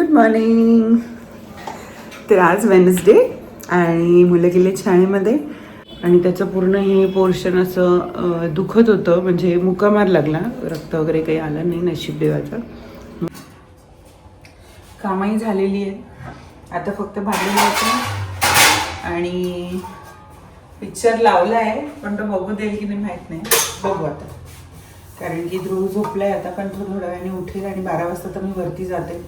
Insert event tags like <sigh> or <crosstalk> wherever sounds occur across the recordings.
Good morning तर आज Wednesday आणि मुलं गेले शाळेमध्ये आणि त्याचं पूर्ण हे पोर्शन असं दुखत होतं म्हणजे मुकामार लागला. रक्त वगैरे काही आलं नाही नशीब देवाचं. कामही झालेली आहे. आता फक्त भाजी लावतो आणि पिक्चर लावला आहे पण तो बघू देईल की नाही माहीत नाही. बघू आता. कारण की ध्रुव झोपलाय आता पण तो थोड्या वेळाने उठेल आणि बारा वाजता तर मी वरती जाते.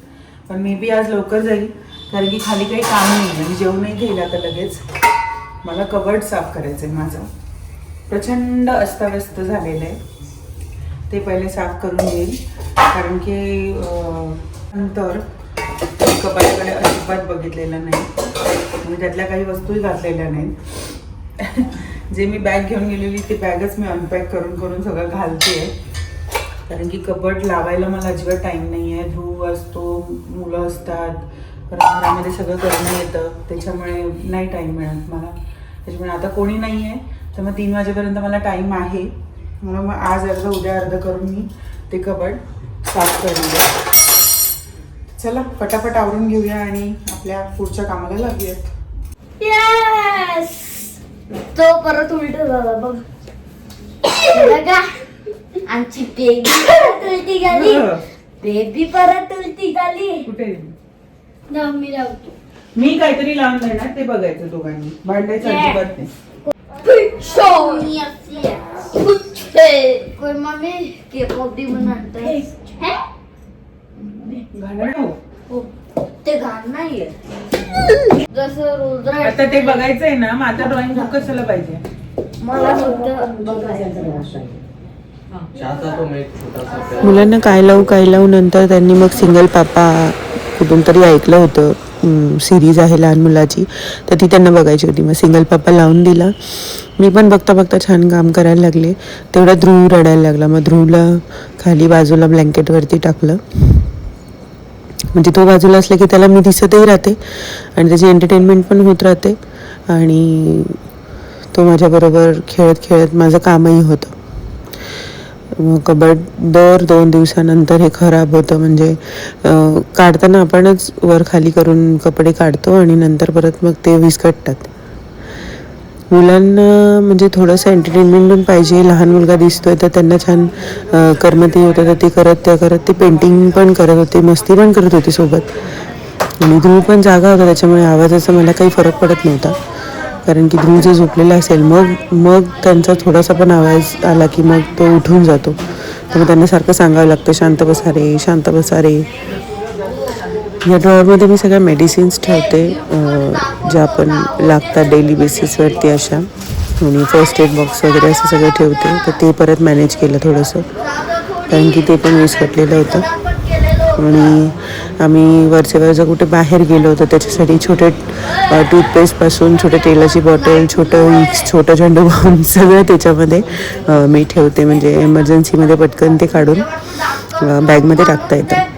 पण मे बी आज लवकर जाईल कारण की खाली काही काम नाही म्हणजे जेवणही घेईल आता लगेच. मला कबर्ड साफ करायचं आहे माझं. प्रचंड अस्ताव्यस्त झालेलं आहे. ते पहिले साफ करून घेईल कारण की नंतर कपाटाकडे अजिबात बघितलेलं नाही. म्हणजे त्यातल्या काही वस्तूही घातलेल्या नाहीत. <laughs> जे मी बॅग घेऊन गेलेली ती बॅगच मी अनपॅक करून करून सगळं घालते कारण की कबड लावायला मला अजिबात टाईम नाही आहे ध्रुव असतो मुलं असतात परत घरामध्ये सगळं करणं येतं. त्याच्यामुळे नाही टाईम मिळत मला. त्याच्यामुळे आता कोणी नाही आहे तर मग तीन वाजेपर्यंत मला टाईम आहे. मला मग आज अर्ध उद्या अर्ध करून मी ते कबड साफ करणार चला पटापट आवरून घेऊया आणि आपल्या पुढच्या कामाला लागूयात. तो परत उलट झाला बघ. आमची बेबी परत उलटी झाली. बेबी परत उलटी झाली. कुठे मी लावतो. मी काहीतरी लावून देणार ते बघायचं दोघांनी. भांडायचं. अजिबात नाही. कोई मम्मी? के पॉपी बनाता है हैं? घाणं. हो. ते घाण नाहीये. जसं रुद्र आता ते बघायचंय ना मग आता ड्रॉइंग बुक कशाला पाहिजे? मला फक्त बघायचं मुलांना काय लावू काय लावू नंतर त्यांनी मग सिंगल पापा कुठून तरी ऐकलं होतं. सिरीज आहे लहान मुलाची. तर ती त्यांना बघायची होती. मग सिंगल पापा लावून दिला. मी पण बघता बघता छान काम करायला लागले. तेवढा ध्रुव रडायला लागला. मग ध्रुवला खाली बाजूला ब्लँकेटवरती टाकलं. म्हणजे तो बाजूला असला की त्याला मी दिसतही राहते. आणि त्याची एंटरटेनमेंट पण होत राहते. आणि तो माझ्याबरोबर खेळत खेळत माझं कामही होतं. कबड दर दोन दिवसानंतर हे खराब होतं. म्हणजे काढताना आपणच वर खाली करून कपडे काढतो आणि नंतर परत मग ते विस्कटतात मुलांना म्हणजे थोडंसं एंटरटेनमेंट पण पाहिजे. लहान मुलगा दिसतोय तर त्यांना छान करमती होतं तर ते करत त्या करत ते पेंटिंग पण करत होते मस्ती पण करत होते सोबत. आणि ध्रुव पण जागा होता त्याच्यामुळे आवाजाचा मला काही फरक पडत नव्हता. कारण की ध्रुव जर झोपलेला असेल मग मग त्यांचा थोडासा पण आवाज आला की मग तो उठून जातो. तर मग त्यांना सारखं सांगावं लागतं शांत बसा रे शांत बसा रे. या ड्रॉवरमध्ये मी सगळ्या मेडिसिन्स ठेवते ज्या पण लागतात डेली बेसिसवरती अशा. आणि फर्स्ट एड बॉक्स वगैरे असं सगळं ठेवते. तर ते परत मॅनेज केलं थोडंसं. कारण की ते पण विस्कटलेलं होतं. आणि आम्ही वरचे वरचं कुठे बाहेर गेलो होतो त्याच्यासाठी छोटे टूथपेस्टपासून छोटे तेलाची बॉटल छोटं विक्स छोटं झेंडू बाम <laughs> सगळं त्याच्यामध्ये मी ठेवते. म्हणजे एमर्जन्सीमध्ये पटकन ते काढून बॅगमध्ये टाकता येतं.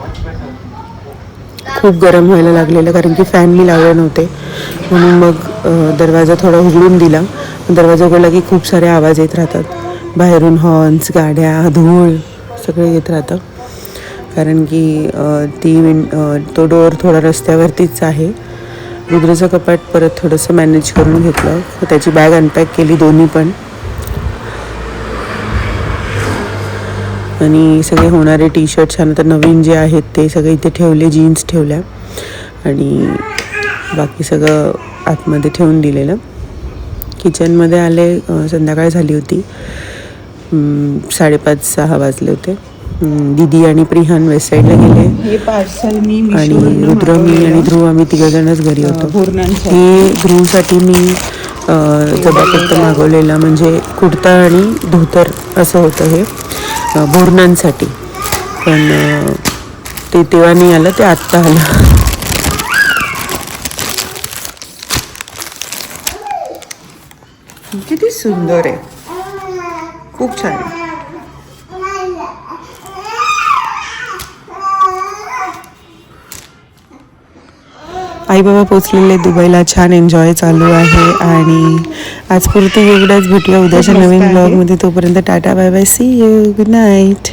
खूप गरम व्हायला लागलेलं कारण की फॅन मी लावले नव्हते. म्हणून मग दरवाजा थोडा उघडून दिला. दरवाजा उघडला की खूप सारे आवाज येत राहतात. बाहेरून हॉर्न्स गाड्या धूळ सगळं येत राहतं. कारण की ती विं तो डोअर थोडा रस्त्यावरतीच आहे. रुद्रचं कपाट परत थोडंसं मॅनेज करून घेतलं. त्याची बॅग अनपॅक केली दोन्ही पण. आणि सगळे होणारे टी शर्ट छान आता नवीन जे आहेत ते सगळे इथे ठेवले जीन्स ठेवल्या. आणि बाकी सगळं आतमध्ये ठेवून दिलेलं. किचनमध्ये आले संध्याकाळ झाली होती. साडेपाच सहा वाजले होते. दीदी आणि प्रिहान वेस्ट साईडला गेले. हे पार्सल मी आणि रुद्र मी आणि ध्रुव आम्ही तिघजणच घरी होतो. हे ध्रुवसाठी मी जबाबत मागवलेला म्हणजे कुर्ता आणि धोतर असं होतं हे अ, बोरणांसाठी पण ते तेव्हा नाही आलं ते आत्ता आलं. किती सुंदर आहे. खूप छान आहे. आई बाबा पोचलेले दुबईला छान एन्जॉय चालू आहे आणि आज पुरती एवढ्याच भेटूया. उद्याच्या नवीन ब्लॉगमध्ये तोपर्यंत tata bye bye see you good night